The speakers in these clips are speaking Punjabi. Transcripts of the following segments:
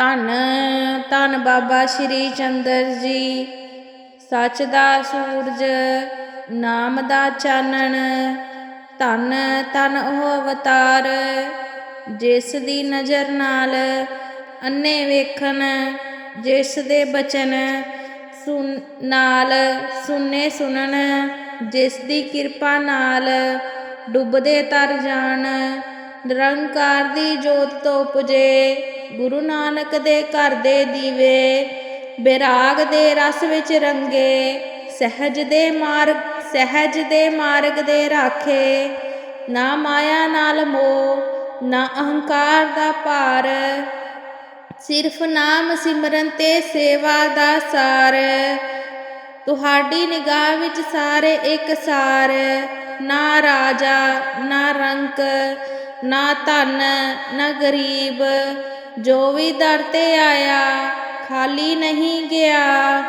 ਧੰਨ ਧੰਨ ਬਾਬਾ ਸ਼੍ਰੀ ਚੰਦਰ ਜੀ। ਸੱਚ ਦਾ ਸੂਰਜ, ਨਾਮ ਦਾ ਚਾਨਣ, ਧੰਨ ਧੰਨ ਉਹ ਅਵਤਾਰ, ਜਿਸ ਦੀ ਨਜ਼ਰ ਨਾਲ ਅੰਨੇ ਵੇਖਣ, ਜਿਸ ਦੇ ਬਚਨ ਸੁਨ, ਨਾਲ ਸੁਨੇ ਸੁਣਨ ਜਿਸ ਦੀ ਕਿਰਪਾ ਨਾਲ ਡੁੱਬਦੇ ਤਰ ਜਾਣ। ਨਿਰੰਕਾਰ ਦੀ ਜੋਤ ਤੋਂ ਉਪਜੇ, ਗੁਰੂ ਨਾਨਕ ਦੇ ਘਰ ਦੇ ਦੀਵੇ, ਬਿਰਾਗ ਦੇ ਰਸ ਵਿੱਚ ਰੰਗੇ, ਸਹਿਜ ਦੇ ਮਾਰਗ, ਸਹਿਜ ਦੇ ਮਾਰਗ ਦੇ ਰਾਖੇ, ਨਾ ਮਾਇਆ ਨਾਲ ਮੋਹ, ਨਾ ਅਹੰਕਾਰ ਦਾ ਭਾਰ, ਸਿਰਫ ਨਾਮ ਸਿਮਰਨ ਤੇ ਸੇਵਾ ਦਾ ਸਾਰ, ਤੁਹਾਡੀ ਨਿਗਾਹ ਵਿੱਚ ਸਾਰੇ ਇੱਕ ਸਾਰ, ਨਾ ਰਾਜਾ, ਨਾ ਰੰਕ ਨਾ ਧਨ, ਨਾ ਗਰੀਬ, ਜੋ ਵੀ ਦਰ ਤੇ ਆਇਆ, ਖਾਲੀ ਨਹੀਂ ਗਿਆ।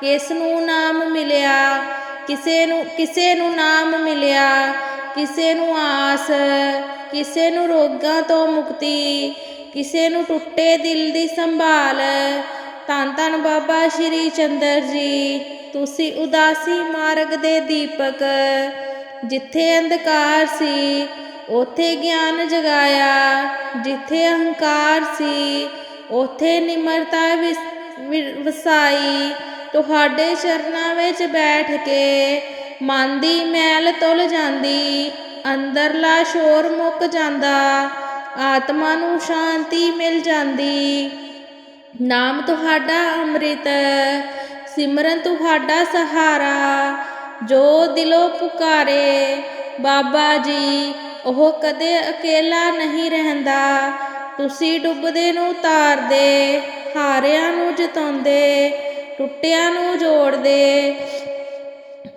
ਕਿਸ ਨੂੰ ਨਾਮ ਮਿਲਿਆ, ਕਿਸੇ ਨੂੰ ਕਿਸੇ ਨੂੰ ਨਾਮ ਮਿਲਿਆ, ਕਿਸੇ ਨੂੰ ਆਸ, ਕਿਸੇ ਨੂੰ ਰੋਗਾਂ ਤੋਂ ਮੁਕਤੀ, ਕਿਸੇ ਨੂੰ ਟੁੱਟੇ ਦਿਲ ਦੀ ਸੰਭਾਲ। ਧੰਨ ਧੰਨ ਬਾਬਾ ਸ਼੍ਰੀ ਚੰਦਰ ਜੀ, ਤੁਸੀਂ ਉਦਾਸੀ ਮਾਰਗ ਦੇ ਦੀਪਕ, ਜਿੱਥੇ ਅੰਧਕਾਰ ਸੀ ਉਥੇ ਗਿਆਨ ਜਗਾਇਆ, ਜਿੱਥੇ ਅਹੰਕਾਰ ਸੀ, ਉਥੇ ਨਿਮਰਤਾ ਵਿਸ- ਵਿ- ਵਸਾਈ। ਤੁਹਾਡੇ ਚਰਨਾਂ ਵਿੱਚ ਬੈਠ ਕੇ ਮਨ ਦੀ ਮੈਲ ਤੁਲ ਜਾਂਦੀ, ਅੰਦਰਲਾ ਸ਼ੋਰ ਮੁੱਕ ਜਾਂਦਾ, ਆਤਮਾ ਨੂੰ ਸ਼ਾਂਤੀ ਮਿਲ ਜਾਂਦੀ। ਨਾਮ ਤੁਹਾਡਾ ਅੰਮ੍ਰਿਤ, ਸਿਮਰਨ ਤੁਹਾਡਾ ਸਹਾਰਾ, ਜੋ ਦਿਲੋਂ ਪੁਕਾਰੇ, ਬਾਬਾ ਜੀ ਉਹ ਕਦੇ ਅਕੇਲਾ ਨਹੀਂ ਰਹਿੰਦਾ। ਤੁਸੀਂ ਡੁੱਬਦੇ ਨੂੰ ਤਾਰਦੇ, ਹਾਰਿਆਂ ਨੂੰ ਜਿਤਾਉਂਦੇ, ਟੁੱਟਿਆਂ ਨੂੰ ਜੋੜਦੇ।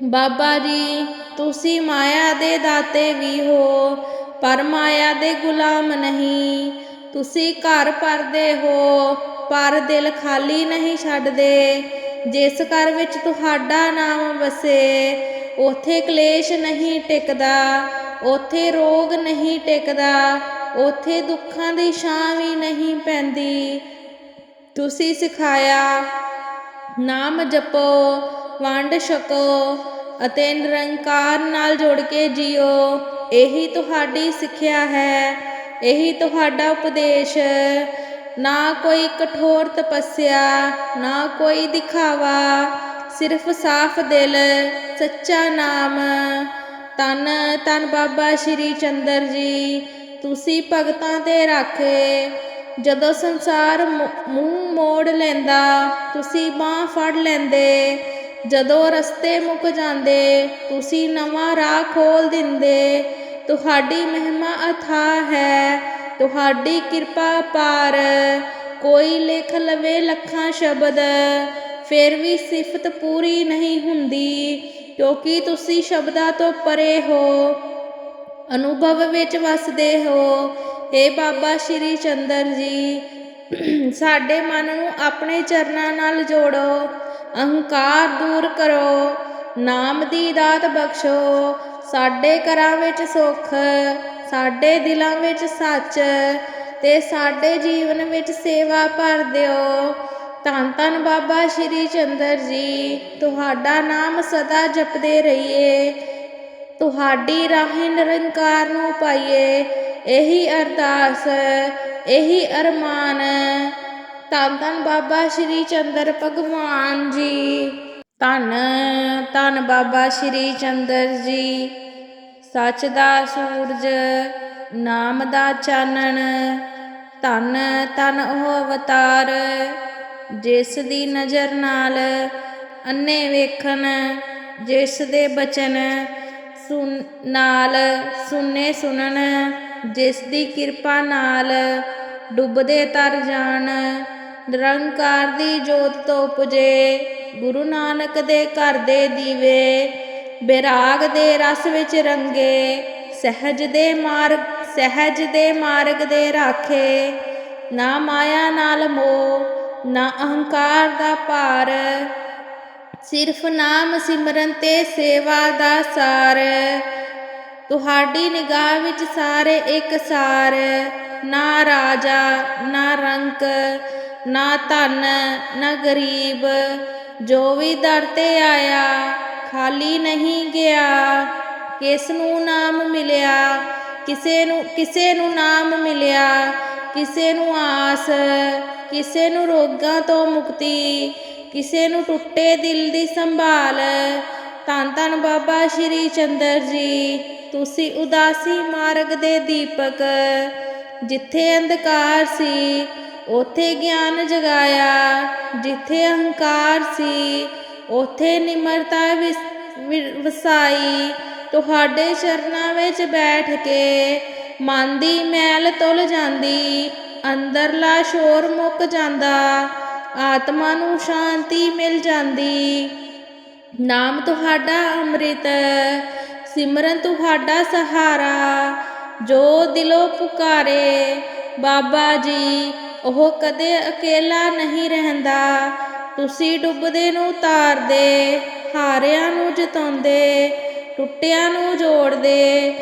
ਬਾਬਾ ਜੀ, ਤੁਸੀਂ ਮਾਇਆ ਦੇ ਦਾਤੇ ਵੀ ਹੋ, ਪਰ ਮਾਇਆ ਦੇ ਗੁਲਾਮ ਨਹੀਂ। ਤੁਸੀਂ ਘਰ ਭਰਦੇ ਹੋ, ਪਰ ਦਿਲ ਖਾਲੀ ਨਹੀਂ ਛੱਡਦੇ। ਜਿਸ ਘਰ ਵਿੱਚ ਤੁਹਾਡਾ ਨਾਮ ਵਸੇ, ਉਥੇ ਕਲੇਸ਼ ਨਹੀਂ ਟਿਕਦਾ। ਉਥੇ ਰੋਗ ਨਹੀਂ ਟਿਕਦਾ, ਉਥੇ ਦੁੱਖਾਂ ਦੀ ਛਾਂ ਵੀ ਨਹੀਂ ਪੈਂਦੀ। ਤੁਸੀਂ ਸਿਖਾਇਆ, ਨਾਮ ਜਪੋ, ਵੰਡ ਛਕੋ ਅਤੇ ਨਿਰੰਕਾਰ ਨਾਲ ਜੁੜ ਕੇ ਜੀਓ। ਇਹੀ ਤੁਹਾਡੀ ਸਿੱਖਿਆ ਹੈ, ਇਹੀ ਤੁਹਾਡਾ ਉਪਦੇਸ਼। ਨਾ ਕੋਈ ਕਠੋਰ ਤਪੱਸਿਆ, ਨਾ ਕੋਈ ਦਿਖਾਵਾ, ਸਿਰਫ ਸਾਫ਼ ਦਿਲ, ਸੱਚਾ ਨਾਮ। ਤਨ ਤਨ ਬਾਬਾ ਸ਼੍ਰੀ ਚੰਦਰ ਜੀ, ਤੁਸੀਂ ਭਗਤਾਂ ਤੇ ਰਾਖੇ ਜਦੋਂ ਸੰਸਾਰ ਮੂੰਹ ਮੋੜ ਲੈਂਦਾ, ਤੁਸੀਂ ਬਾਹ ਫੜ ਲੈਂਦੇ। ਜਦੋਂ ਰਸਤੇ ਮੁੱਕ ਜਾਂਦੇ, ਤੁਸੀਂ ਨਵਾਂ ਰਾਹ ਖੋਲ ਦਿੰਦੇ। ਤੁਹਾਡੀ ਮਹਿਮਾ ਅਥਾਹ ਹੈ, ਤੁਹਾਡੀ ਕਿਰਪਾ ਪਾਰ। ਕੋਈ ਲਿਖ ਲਵੇ ਲੱਖਾਂ ਸ਼ਬਦ, ਫਿਰ ਵੀ ਸਿਫਤ ਪੂਰੀ ਨਹੀਂ ਹੁੰਦੀ। ਕਿਉਂਕਿ ਤੁਸੀਂ ਸ਼ਬਦਾਂ ਤੋਂ ਪਰੇ ਹੋ, ਅਨੁਭਵ ਵਿੱਚ ਵਸਦੇ ਹੋ। ਏ ਬਾਬਾ ਸ਼੍ਰੀ ਚੰਦਰ ਜੀ, ਸਾਡੇ ਮਨ ਨੂੰ ਆਪਣੇ ਚਰਨਾਂ ਨਾਲ ਜੋੜੋ, ਅਹੰਕਾਰ ਦੂਰ ਕਰੋ, ਨਾਮ ਦੀ ਦਾਤ ਬਖਸ਼ੋ। ਸਾਡੇ ਘਰਾਂ ਵਿੱਚ ਸੁੱਖ, ਸਾਡੇ ਦਿਲਾਂ ਵਿੱਚ ਸੱਚ ਤੇ ਸਾਡੇ ਜੀਵਨ ਵਿੱਚ ਸੇਵਾ ਭਰ ਦਿਓ। ਧੰਨ ਧੰਨ ਬਾਬਾ ਸ਼੍ਰੀ ਚੰਦਰ ਜੀ। ਤੁਹਾਡਾ ਨਾਮ ਸਦਾ ਜਪਦੇ ਰਹੀਏ। ਤੁਹਾਡੀ ਰਾਹੀਂ ਨਿਰੰਕਾਰ ਨੂੰ ਪਾਈਏ। ਇਹੀ ਅਰਦਾਸ, ਇਹੀ ਅਰਮਾਨ। ਧੰਨ ਧੰਨ ਬਾਬਾ ਸ਼੍ਰੀ ਚੰਦਰ ਭਗਵਾਨ ਜੀ। ਧੰਨ ਧੰਨ ਬਾਬਾ ਸ਼੍ਰੀ ਚੰਦਰ ਜੀ। ਸੱਚ ਦਾ ਸੂਰਜ, ਨਾਮ ਦਾ ਚਾਨਣ। ਧੰਨ ਧੰਨ ਉਹ ਅਵਤਾਰ। ਜਿਸ ਦੀ ਨਜ਼ਰ ਨਾਲ ਅੰਨੇ ਵੇਖਣ, ਜਿਸ ਦੇ ਬਚਨ ਸੁਨ, ਨਾਲ ਸੁਨੇ ਸੁਣਨ, ਜਿਸ ਦੀ ਕਿਰਪਾ ਨਾਲ ਡੁੱਬਦੇ ਤਰ ਜਾਣ, ਨਿਰੰਕਾਰ ਦੀ ਜੋਤ ਤੋਂ ਉਪਜੇ, ਗੁਰੂ ਨਾਨਕ ਦੇ ਘਰ ਦੇ ਦੀਵੇ, ਬਿਰਾਗ ਦੇ ਰਸ ਵਿੱਚ ਰੰਗੇ, ਸਹਿਜ ਦੇ ਮਾਰਗ, ਸਹਿਜ ਦੇ ਮਾਰਗ ਦੇ ਰਾਖੇ, ਨਾ ਮਾਇਆ ਨਾਲ ਮੋਹ ਨਾ ਅਹੰਕਾਰ ਦਾ ਭਾਰ, ਸਿਰਫ ਨਾਮ ਸਿਮਰਨ ਤੇ ਸੇਵਾ ਦਾ ਸਾਰ। ਤੁਹਾਡੀ ਨਿਗਾਹ ਵਿੱਚ ਸਾਰੇ ਇੱਕ ਸਾਰ, ਨਾ ਰਾਜਾ, ਨਾ ਰੰਕ, ਨਾ ਧਨ, ਨਾ ਗਰੀਬ। ਜੋ ਵੀ ਦਰ ਤੇ ਆਇਆ, ਖਾਲੀ ਨਹੀਂ ਗਿਆ। ਕਿਸ ਨੂੰ ਨਾਮ ਮਿਲਿਆ, ਕਿਸੇ ਨੂੰ ਕਿਸੇ ਨੂੰ ਨਾਮ ਮਿਲਿਆ, ਕਿਸੇ ਨੂੰ ਆਸ। ਕਿਸੇ ਨੂੰ ਰੋਗਾਂ ਤੋਂ ਮੁਕਤੀ, ਕਿਸੇ ਨੂੰ ਟੁੱਟੇ ਦਿਲ ਦੀ ਸੰਭਾਲ। ਧੰਨ ਧੰਨ ਬਾਬਾ ਸ਼੍ਰੀ ਚੰਦਰ ਜੀ, ਤੁਸੀਂ ਉਦਾਸੀ ਮਾਰਗ ਦੇ ਦੀਪਕ, ਜਿੱਥੇ ਅੰਧਕਾਰ ਸੀ, ਉਥੇ ਗਿਆਨ ਜਗਾਇਆ, ਜਿੱਥੇ ਅਹੰਕਾਰ ਸੀ, ਉਥੇ ਨਿਮਰਤਾ ਵਿਸ- ਵਿ- ਵਸਾਈ। ਤੁਹਾਡੇ ਚਰਨਾਂ ਵਿੱਚ ਬੈਠ ਕੇ ਮਨ ਦੀ ਮੈਲ ਤੁਲ ਜਾਂਦੀ ਅੰਦਰਲਾ ਸ਼ੋਰ ਮੁੱਕ ਜਾਂਦਾ, ਆਤਮਾ ਨੂੰ ਸ਼ਾਂਤੀ ਮਿਲ ਜਾਂਦੀ। ਨਾਮ ਤੁਹਾਡਾ ਅੰਮ੍ਰਿਤ, ਸਿਮਰਨ ਤੁਹਾਡਾ ਸਹਾਰਾ, ਜੋ ਦਿਲੋਂ ਪੁਕਾਰੇ, ਬਾਬਾ ਜੀ, ਉਹ ਕਦੇ ਇਕੱਲਾ ਨਹੀਂ ਰਹਿੰਦਾ। ਤੁਸੀਂ ਡੁੱਬਦੇ ਨੂੰ ਤਾਰਦੇ, ਹਾਰਿਆਂ ਨੂੰ ਜਿਤਾਉਂਦੇ, ਟੁੱਟਿਆਂ ਨੂੰ ਜੋੜਦੇ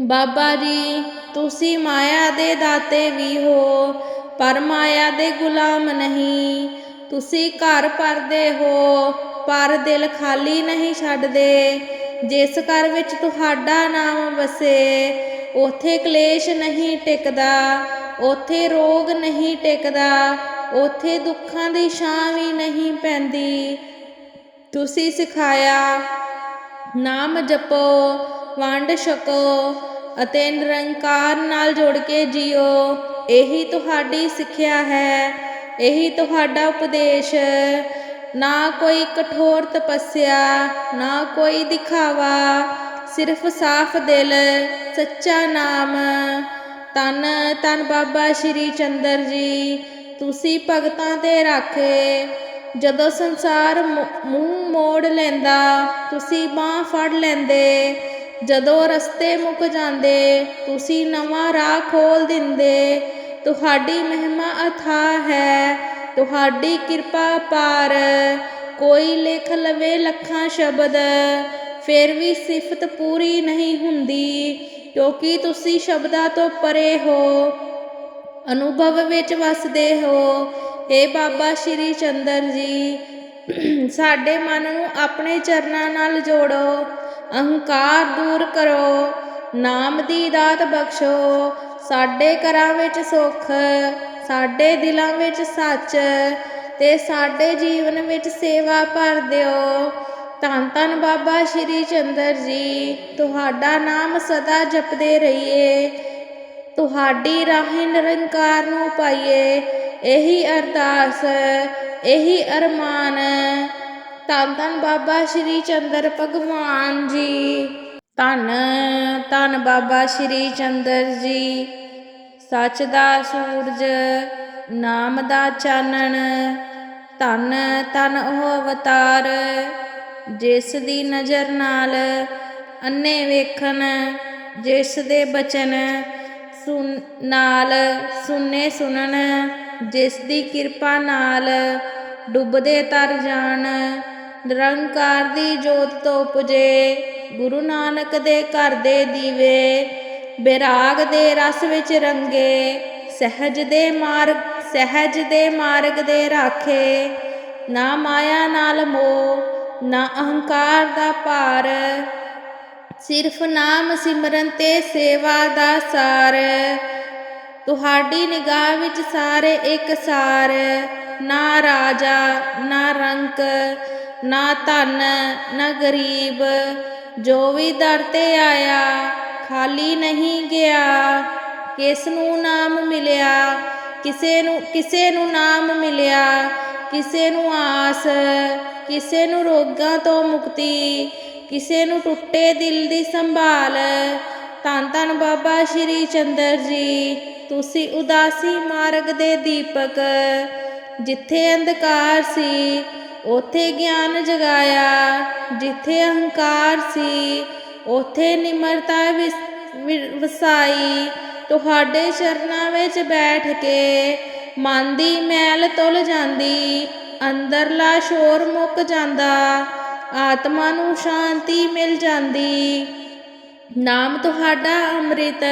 ਬਾਬਾ ਜੀ, ਤੁਸੀਂ ਮਾਇਆ ਦੇ ਦਾਤੇ ਵੀ ਹੋ, ਪਰ ਮਾਇਆ ਦੇ ਗੁਲਾਮ ਨਹੀਂ। ਤੁਸੀਂ ਘਰ ਭਰਦੇ ਹੋ, ਪਰ ਦਿਲ ਖਾਲੀ ਨਹੀਂ ਛੱਡਦੇ। ਜਿਸ ਘਰ ਵਿੱਚ ਤੁਹਾਡਾ ਨਾਮ ਵਸੇ, ਉਥੇ ਕਲੇਸ਼ ਨਹੀਂ ਟਿਕਦਾ, ਉਥੇ ਰੋਗ ਨਹੀਂ ਟਿਕਦਾ, ਉਥੇ ਦੁੱਖਾਂ ਦੀ ਛਾਂ ਵੀ ਨਹੀਂ ਪੈਂਦੀ। ਤੁਸੀਂ ਸਿਖਾਇਆ, ਨਾਮ ਜਪੋ ਵੰਡ ਛਕੋ ਅਤੇ ਨਿਰੰਕਾਰ ਨਾਲ ਜੁੜ ਕੇ ਜੀਓ। ਇਹੀ ਤੁਹਾਡੀ ਸਿੱਖਿਆ ਹੈ। ਇਹੀ ਤੁਹਾਡਾ ਉਪਦੇਸ਼। ਨਾ ਕੋਈ ਕਠੋਰ ਤਪੱਸਿਆ, ਨਾ ਕੋਈ ਦਿਖਾਵਾ। ਸਿਰਫ ਸਾਫ਼ ਦਿਲ, ਸੱਚਾ ਨਾਮ। ਤਨ ਤਨ ਬਾਬਾ ਸ਼੍ਰੀ ਚੰਦਰ ਜੀ। ਤੁਸੀਂ ਭਗਤਾਂ ਤੇ ਰਾਖੇ। ਜਦੋਂ ਸੰਸਾਰ ਮੂੰਹ ਮੋੜ ਲੈਂਦਾ, ਤੁਸੀਂ ਬਾਹ ਫੜ ਲੈਂਦੇ। ਜਦੋਂ ਰਸਤੇ ਮੁੱਕ ਜਾਂਦੇ, ਤੁਸੀਂ ਨਵਾਂ ਰਾਹ ਖੋਲ ਦਿੰਦੇ, ਤੁਹਾਡੀ ਮਹਿਮਾ ਅਥਾਹ ਹੈ, ਤੁਹਾਡੀ ਕਿਰਪਾ ਪਾਰ, ਕੋਈ ਲਿਖ ਲਵੇ ਲੱਖਾਂ ਸ਼ਬਦ, ਫਿਰ ਵੀ ਸਿਫਤ ਪੂਰੀ ਨਹੀਂ ਹੁੰਦੀ, ਕਿਉਂਕਿ ਤੁਸੀਂ ਸ਼ਬਦਾਂ ਤੋਂ ਪਰੇ ਹੋ, ਅਨੁਭਵ ਵਿੱਚ ਵਸਦੇ ਹੋ। ਏ ਬਾਬਾ ਸ਼੍ਰੀ ਚੰਦਰ ਜੀ, ਸਾਡੇ ਮਨ ਨੂੰ ਆਪਣੇ ਚਰਨਾਂ ਨਾਲ ਜੋੜੋ। ਅਹੰਕਾਰ ਦੂਰ ਕਰੋ, ਨਾਮ ਦੀ ਦਾਤ ਬਖਸ਼ੋ। ਸਾਡੇ ਘਰਾਂ ਵਿੱਚ ਸੁੱਖ, ਸਾਡੇ ਦਿਲਾਂ ਵਿੱਚ ਸੱਚ ਤੇ ਸਾਡੇ ਜੀਵਨ ਵਿੱਚ ਸੇਵਾ ਭਰ ਦਿਓ। ਧੰਨ ਧੰਨ ਬਾਬਾ ਸ਼੍ਰੀ ਚੰਦਰ ਜੀ, ਤੁਹਾਡਾ ਨਾਮ ਸਦਾ ਜਪਦੇ ਰਹੀਏ। ਤੁਹਾਡੀ ਰਾਹੀਂ ਨਿਰੰਕਾਰ ਨੂੰ ਪਾਈਏ। ਇਹੀ ਅਰਦਾਸ, ਇਹੀ ਅਰਮਾਨ ਧੰਨ ਧੰਨ ਬਾਬਾ ਸ਼੍ਰੀ ਚੰਦਰ ਭਗਵਾਨ ਜੀ। ਧੰਨ ਧੰਨ ਬਾਬਾ ਸ਼੍ਰੀ ਚੰਦਰ ਜੀ। ਸੱਚ ਦਾ ਸੂਰਜ, ਨਾਮ ਦਾ ਚਾਨਣ, ਧੰਨ ਧੰਨ ਉਹ ਅਵਤਾਰ, ਜਿਸ ਦੀ ਨਜ਼ਰ ਨਾਲ ਅੰਨੇ ਵੇਖਣ, ਜਿਸ ਦੇ ਬਚਨ ਸੁਨ, ਨਾਲ ਸੁਨੇ ਸੁਣਨ, ਜਿਸ ਦੀ ਕਿਰਪਾ ਨਾਲ ਡੁੱਬਦੇ ਤਰ ਜਾਣ ਨਿਰੰਕਾਰ ਦੀ ਜੋਤ ਤੋਂ ਪੁਜੇ ਗੁਰੂ ਨਾਨਕ ਦੇ ਘਰ ਦੇ ਦੀਵੇ, ਬਿਰਾਗ ਦੇ ਰਸ ਵਿੱਚ ਰੰਗੇ, ਸਹਿਜ ਦੇ ਮਾਰਗ, ਸਹਿਜ ਦੇ ਮਾਰਗ ਦੇ ਰਾਖੇ। ਨਾ ਮਾਇਆ ਨਾਲ ਮੋਹ ਨਾ ਅਹੰਕਾਰ ਦਾ ਭਾਰ। ਸਿਰਫ ਨਾਮ ਸਿਮਰਨ ਤੇ ਸੇਵਾ ਦਾ ਸਾਰ। ਤੁਹਾਡੀ ਨਿਗਾਹ ਵਿੱਚ ਸਾਰੇ ਇੱਕ ਸਾਰ। ਨਾ ਰਾਜਾ, ਨਾ ਰੰਕ ਨਾ ਧਨ, ਨਾ ਗਰੀਬ, ਜੋ ਵੀ ਦਰ ਤੇ ਆਇਆ, ਖਾਲੀ ਨਹੀਂ ਗਿਆ। ਕਿਸ ਨੂੰ ਨਾਮ ਮਿਲਿਆ? ਕਿਸੇ ਨੂੰ ਕਿਸੇ ਨੂੰ ਨਾਮ ਮਿਲਿਆ। ਕਿਸੇ ਨੂੰ ਆਸ, ਕਿਸੇ ਨੂੰ ਰੋਗਾਂ ਤੋਂ ਮੁਕਤੀ, ਕਿਸੇ ਨੂੰ ਟੁੱਟੇ ਦਿਲ ਦੀ ਸੰਭਾਲ। ਧੰਨ ਧੰਨ ਬਾਬਾ ਸ਼੍ਰੀ ਚੰਦਰ ਜੀ, ਤੁਸੀਂ ਉਦਾਸੀ ਮਾਰਗ ਦੇ ਦੀਪਕ, ਜਿੱਥੇ ਅੰਧਕਾਰ ਸੀ ਉਥੇ ਗਿਆਨ ਜਗਾਇਆ, ਜਿੱਥੇ ਅਹੰਕਾਰ ਸੀ, ਉਥੇ ਨਿਮਰਤਾ ਵਿਸ- ਵਿ- ਵਸਾਈ। ਤੁਹਾਡੇ ਚਰਨਾਂ ਵਿੱਚ ਬੈਠ ਕੇ ਮਨ ਦੀ ਮੈਲ ਤੁਲ ਜਾਂਦੀ, ਅੰਦਰਲਾ ਸ਼ੋਰ ਮੁੱਕ ਜਾਂਦਾ, ਆਤਮਾ ਨੂੰ ਸ਼ਾਂਤੀ ਮਿਲ ਜਾਂਦੀ। ਨਾਮ ਤੁਹਾਡਾ ਅੰਮ੍ਰਿਤ,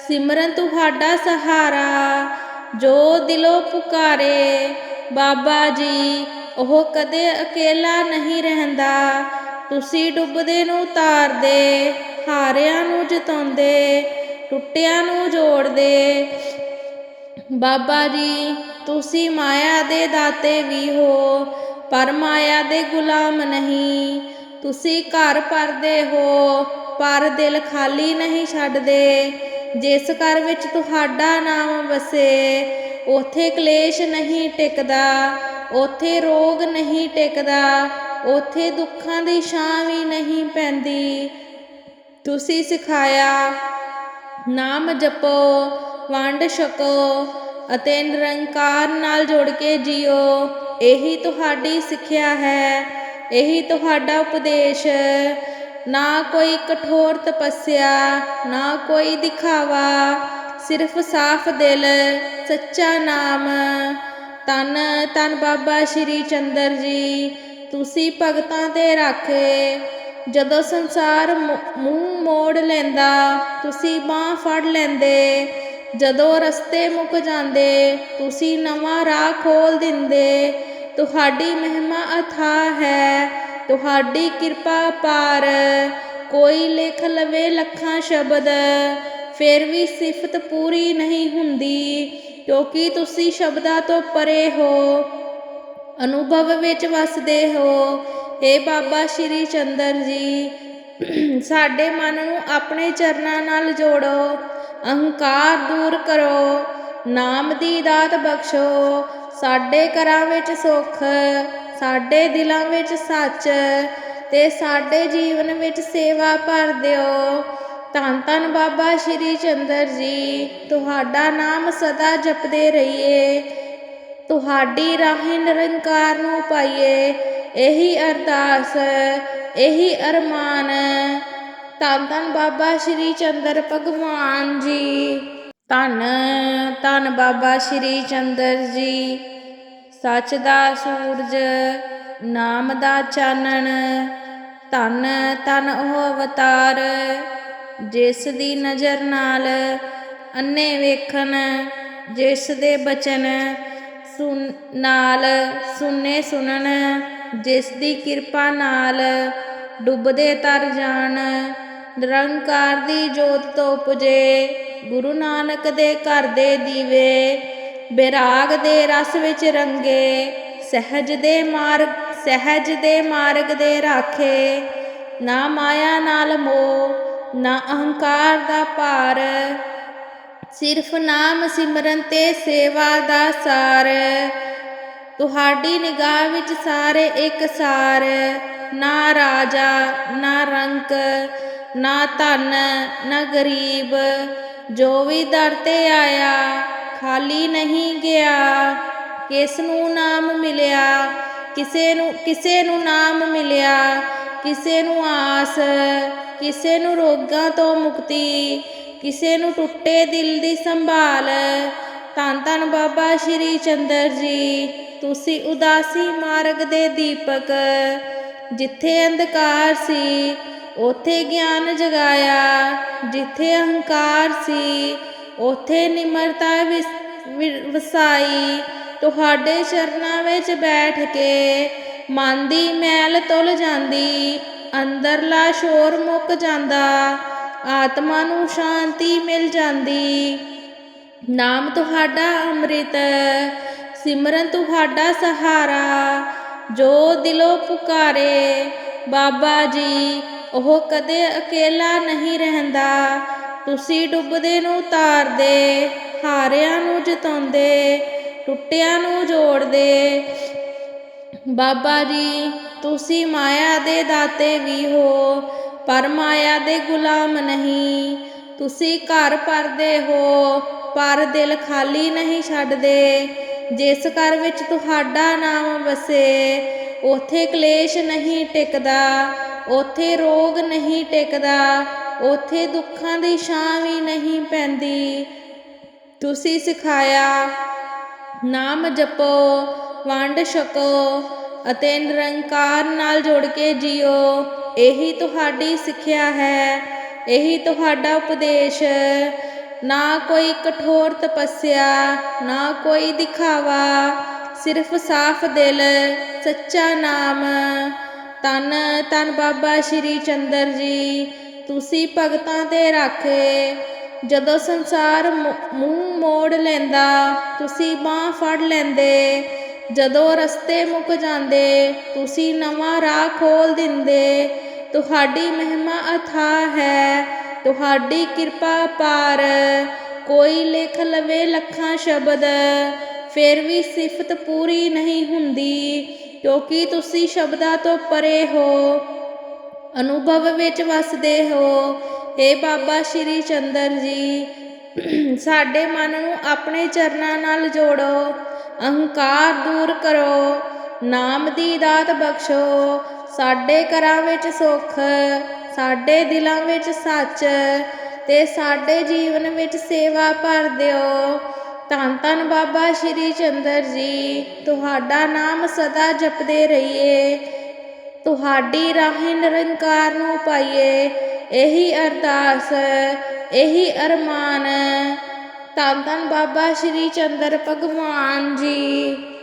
ਸਿਮਰਨ ਤੁਹਾਡਾ ਸਹਾਰਾ, ਜੋ ਦਿਲੋਂ ਪੁਕਾਰੇ, ਬਾਬਾ ਜੀ ਉਹ ਕਦੇ ਅਕੇਲਾ ਨਹੀਂ ਰਹਿੰਦਾ। ਤੁਸੀਂ ਡੁੱਬਦੇ ਨੂੰ ਤਾਰਦੇ, ਹਾਰਿਆਂ ਨੂੰ ਜਿਤਾਉਂਦੇ, ਟੁੱਟਿਆਂ ਨੂੰ ਜੋੜਦੇ। ਬਾਬਾ ਜੀ, ਤੁਸੀਂ ਮਾਇਆ ਦੇ ਦਾਤੇ ਵੀ ਹੋ, ਪਰ ਮਾਇਆ ਦੇ ਗੁਲਾਮ ਨਹੀਂ। ਤੁਸੀਂ ਘਰ ਭਰਦੇ ਹੋ, ਪਰ ਦਿਲ ਖਾਲੀ ਨਹੀਂ ਛੱਡਦੇ। ਜਿਸ ਘਰ ਵਿੱਚ ਤੁਹਾਡਾ ਨਾਮ ਵਸੇ, ਉਥੇ ਕਲੇਸ਼ ਨਹੀਂ ਟਿਕਦਾ। ਉਥੇ ਰੋਗ ਨਹੀਂ ਟਿਕਦਾ, ਉਥੇ ਦੁੱਖਾਂ ਦੀ ਛਾਂ ਵੀ ਨਹੀਂ ਪੈਂਦੀ। ਤੁਸੀਂ ਸਿਖਾਇਆ, ਨਾਮ ਜਪੋ, ਵੰਡ ਛਕੋ ਅਤੇ ਨਿਰੰਕਾਰ ਨਾਲ ਜੁੜ ਕੇ ਜੀਓ। ਇਹੀ ਤੁਹਾਡੀ ਸਿੱਖਿਆ ਹੈ, ਇਹੀ ਤੁਹਾਡਾ ਉਪਦੇਸ਼। ਨਾ ਕੋਈ ਕਠੋਰ ਤਪੱਸਿਆ, ਨਾ ਕੋਈ ਦਿਖਾਵਾ, ਸਿਰਫ ਸਾਫ਼ ਦਿਲ, ਸੱਚਾ ਨਾਮ। ਤਨ ਤਨ ਬਾਬਾ ਸ਼੍ਰੀ ਚੰਦਰ ਜੀ, ਤੁਸੀਂ ਭਗਤਾਂ ਤੇ ਰਾਖੇ। ਜਦੋਂ ਸੰਸਾਰ ਮੂੰਹ ਮੋੜ ਲੈਂਦਾ, ਤੁਸੀਂ ਬਾਹ ਫੜ ਲੈਂਦੇ। ਜਦੋਂ ਰਸਤੇ ਮੁੱਕ ਜਾਂਦੇ, ਤੁਸੀਂ ਨਵਾਂ ਰਾਹ ਖੋਲ ਦਿੰਦੇ। ਤੁਹਾਡੀ ਮਹਿਮਾ ਅਥਾਹ ਹੈ, ਤੁਹਾਡੀ ਕਿਰਪਾ ਪਾਰ। ਕੋਈ ਲਿਖ ਲਵੇ ਲੱਖਾਂ ਸ਼ਬਦ, ਫਿਰ ਵੀ ਸਿਫਤ ਪੂਰੀ ਨਹੀਂ ਹੁੰਦੀ। ਕਿਉਂਕਿ ਤੁਸੀਂ ਸ਼ਬਦਾਂ ਤੋਂ ਪਰੇ ਹੋ, ਅਨੁਭਵ ਵਿੱਚ ਵਸਦੇ ਹੋ। ਏ ਬਾਬਾ ਸ਼੍ਰੀ ਚੰਦਰ ਜੀ, ਸਾਡੇ ਮਨ ਨੂੰ ਆਪਣੇ ਚਰਨਾਂ ਨਾਲ ਜੋੜੋ, ਅਹੰਕਾਰ ਦੂਰ ਕਰੋ, ਨਾਮ ਦੀ ਦਾਤ ਬਖਸ਼ੋ। ਸਾਡੇ ਘਰਾਂ ਵਿੱਚ ਸੁੱਖ, ਸਾਡੇ ਦਿਲਾਂ ਵਿੱਚ ਸੱਚ ਤੇ ਸਾਡੇ ਜੀਵਨ ਵਿੱਚ ਸੇਵਾ ਭਰ ਦਿਓ। ਧੰਨ ਧੰਨ ਬਾਬਾ ਸ਼੍ਰੀ ਚੰਦਰ ਜੀ। ਤੁਹਾਡਾ ਨਾਮ ਸਦਾ ਜਪਦੇ ਰਹੀਏ। ਤੁਹਾਡੀ ਰਾਹੀਂ ਨਿਰੰਕਾਰ ਨੂੰ ਪਾਈਏ। ਇਹੀ ਅਰਦਾਸ, ਇਹੀ ਅਰਮਾਨ। ਧੰਨ ਧੰਨ ਬਾਬਾ ਸ਼੍ਰੀ ਚੰਦਰ ਭਗਵਾਨ ਜੀ। ਧੰਨ ਧੰਨ ਬਾਬਾ ਸ਼੍ਰੀ ਚੰਦਰ ਜੀ। ਸੱਚ ਦਾ ਸੂਰਜ, ਨਾਮ ਦਾ ਚਾਨਣ। ਧੰਨ ਧੰਨ ਉਹ ਅਵਤਾਰ। ਜਿਸ ਦੀ ਨਜ਼ਰ ਨਾਲ ਅੰਨੇ ਵੇਖਣ, ਜਿਸ ਦੇ ਬਚਨ ਸੁਨ, ਨਾਲ ਸੁਨੇ ਸੁਣਨ, ਜਿਸ ਦੀ ਕਿਰਪਾ ਨਾਲ ਡੁੱਬਦੇ ਤਰ ਜਾਣ, ਨਿਰੰਕਾਰ ਦੀ ਜੋਤ ਤੋਂ ਉਪਜੇ, ਗੁਰੂ ਨਾਨਕ ਦੇ ਘਰ ਦੇ ਦੀਵੇ, ਬਿਰਾਗ ਦੇ ਰਸ ਵਿੱਚ ਰੰਗੇ, ਸਹਿਜ ਦੇ ਮਾਰਗ, ਸਹਿਜ ਦੇ ਮਾਰਗ ਦੇ ਰਾਖੇ, ਨਾ ਮਾਇਆ ਨਾਲ ਮੋਹ ਨਾ ਅਹੰਕਾਰ ਦਾ ਭਾਰ, ਸਿਰਫ ਨਾਮ ਸਿਮਰਨ ਤੇ ਸੇਵਾ ਦਾ ਸਾਰ। ਤੁਹਾਡੀ ਨਿਗਾਹ ਵਿੱਚ ਸਾਰੇ ਇੱਕ ਸਾਰ, ਨਾ ਰਾਜਾ, ਨਾ ਰੰਕ, ਨਾ ਧਨ, ਨਾ ਗਰੀਬ। ਜੋ ਵੀ ਦਰ ਤੇ ਆਇਆ, ਖਾਲੀ ਨਹੀਂ ਗਿਆ। ਕਿਸ ਨੂੰ ਨਾਮ ਮਿਲਿਆ, ਕਿਸੇ ਨੂੰ ਕਿਸੇ ਨੂੰ ਨਾਮ ਮਿਲਿਆ, ਕਿਸੇ ਨੂੰ ਆਸ ਕਿਸੇ ਨੂੰ ਰੋਗਾਂ ਤੋਂ ਮੁਕਤੀ, ਕਿਸੇ ਨੂੰ ਟੁੱਟੇ ਦਿਲ ਦੀ ਸੰਭਾਲ। ਧੰਨ ਧੰਨ ਬਾਬਾ ਸ਼੍ਰੀ ਚੰਦਰ ਜੀ, ਤੁਸੀਂ ਉਦਾਸੀ ਮਾਰਗ ਦੇ ਦੀਪਕ, ਜਿੱਥੇ ਅੰਧਕਾਰ ਸੀ, ਉਥੇ ਗਿਆਨ ਜਗਾਇਆ। ਜਿੱਥੇ ਅਹੰਕਾਰ ਸੀ, ਉਥੇ ਨਿਮਰਤਾ ਵਿਸ- ਵਿ- ਵਸਾਈ। ਤੁਹਾਡੇ ਚਰਨਾਂ ਵਿੱਚ ਬੈਠ ਕੇ ਮਨ ਦੀ ਮੈਲ ਤੁਲ ਜਾਂਦੀ। ਅੰਦਰਲਾ ਸ਼ੋਰ ਮੁੱਕ ਜਾਂਦਾ, ਆਤਮਾ ਨੂੰ ਸ਼ਾਂਤੀ ਮਿਲ ਜਾਂਦੀ। ਨਾਮ ਤੁਹਾਡਾ ਅੰਮ੍ਰਿਤ, ਸਿਮਰਨ ਤੁਹਾਡਾ ਸਹਾਰਾ, ਜੋ ਦਿਲੋਂ ਪੁਕਾਰੇ, ਬਾਬਾ ਜੀ, ਉਹ ਕਦੇ ਅਕੇਲਾ ਨਹੀਂ ਰਹਿੰਦਾ। ਤੁਸੀਂ ਡੁੱਬਦੇ ਨੂੰ ਤਾਰਦੇ, ਹਾਰਿਆਂ ਨੂੰ ਜਿਤਾਉਂਦੇ, ਟੁੱਟਿਆਂ ਨੂੰ ਜੋੜਦੇ ਬਾਬਾ ਜੀ, ਤੁਸੀਂ ਮਾਇਆ ਦੇ ਦਾਤੇ ਵੀ ਹੋ, ਪਰ ਮਾਇਆ ਦੇ ਗੁਲਾਮ ਨਹੀਂ। ਤੁਸੀਂ ਘਰ ਭਰਦੇ ਹੋ, ਪਰ ਦਿਲ ਖਾਲੀ ਨਹੀਂ ਛੱਡਦੇ। ਜਿਸ ਘਰ ਵਿੱਚ ਤੁਹਾਡਾ ਨਾਮ ਵਸੇ, ਉਥੇ ਕਲੇਸ਼ ਨਹੀਂ ਟਿਕਦਾ, ਉਥੇ ਰੋਗ ਨਹੀਂ ਟਿਕਦਾ, ਉਥੇ ਦੁੱਖਾਂ ਦੀ ਛਾਂ ਵੀ ਨਹੀਂ ਪੈਂਦੀ। ਤੁਸੀਂ ਸਿਖਾਇਆ, ਨਾਮ ਜਪੋ ਵੰਡ ਛਕੋ ਅਤੇ ਨਿਰੰਕਾਰ ਨਾਲ ਜੁੜ ਕੇ ਜੀਓ। ਇਹੀ ਤੁਹਾਡੀ ਸਿੱਖਿਆ ਹੈ। ਇਹੀ ਤੁਹਾਡਾ ਉਪਦੇਸ਼। ਨਾ ਕੋਈ ਕਠੋਰ ਤਪੱਸਿਆ, ਨਾ ਕੋਈ ਦਿਖਾਵਾ। ਸਿਰਫ ਸਾਫ਼ ਦਿਲ, ਸੱਚਾ ਨਾਮ। ਤਨ ਤਨ ਬਾਬਾ ਸ਼੍ਰੀ ਚੰਦਰ ਜੀ। ਤੁਸੀਂ ਭਗਤਾਂ 'ਤੇ ਰਾਖੇ। ਜਦੋਂ ਸੰਸਾਰ ਮੂੰਹ ਮੋੜ ਲੈਂਦਾ, ਤੁਸੀਂ ਬਾਹ ਫੜ ਲੈਂਦੇ। ਜਦੋਂ ਰਸਤੇ ਮੁੱਕ ਜਾਂਦੇ, ਤੁਸੀਂ ਨਵਾਂ ਰਾਹ ਖੋਲ ਦਿੰਦੇ। ਤੁਹਾਡੀ ਮਹਿਮਾ ਅਥਾਹ ਹੈ, ਤੁਹਾਡੀ ਕਿਰਪਾ ਪਾਰ। ਕੋਈ ਲਿਖ ਲਵੇ ਲੱਖਾਂ ਸ਼ਬਦ, ਫਿਰ ਵੀ ਸਿਫਤ ਪੂਰੀ ਨਹੀਂ ਹੁੰਦੀ। ਕਿਉਂਕਿ ਤੁਸੀਂ ਸ਼ਬਦਾਂ ਤੋਂ ਪਰੇ ਹੋ, ਅਨੁਭਵ ਵਿੱਚ ਵਸਦੇ ਹੋ। ਏ ਬਾਬਾ ਸ਼੍ਰੀ ਚੰਦਰ ਜੀ, ਸਾਡੇ ਮਨ ਨੂੰ ਆਪਣੇ ਚਰਨਾਂ ਨਾਲ ਜੋੜੋ। ਅਹੰਕਾਰ ਦੂਰ ਕਰੋ, ਨਾਮ ਦੀ ਦਾਤ ਬਖਸ਼ੋ। ਸਾਡੇ ਘਰਾਂ ਵਿੱਚ ਸੁੱਖ, ਸਾਡੇ ਦਿਲਾਂ ਵਿੱਚ ਸੱਚ ਤੇ ਸਾਡੇ ਜੀਵਨ ਵਿੱਚ ਸੇਵਾ ਭਰ ਦਿਓ। ਧੰਨ ਧੰਨ ਬਾਬਾ ਸ਼੍ਰੀ ਚੰਦਰ ਜੀ, ਤੁਹਾਡਾ ਨਾਮ ਸਦਾ ਜਪਦੇ ਰਹੀਏ। ਤੁਹਾਡੀ ਰਾਹੀਂ ਨਿਰੰਕਾਰ ਨੂੰ ਪਾਈਏ। ਇਹੀ ਅਰਦਾਸ, ਇਹੀ ਅਰਮਾਨ ਧੰਨ ਧੰਨ ਬਾਬਾ ਸ਼੍ਰੀ ਚੰਦਰ ਭਗਵਾਨ ਜੀ।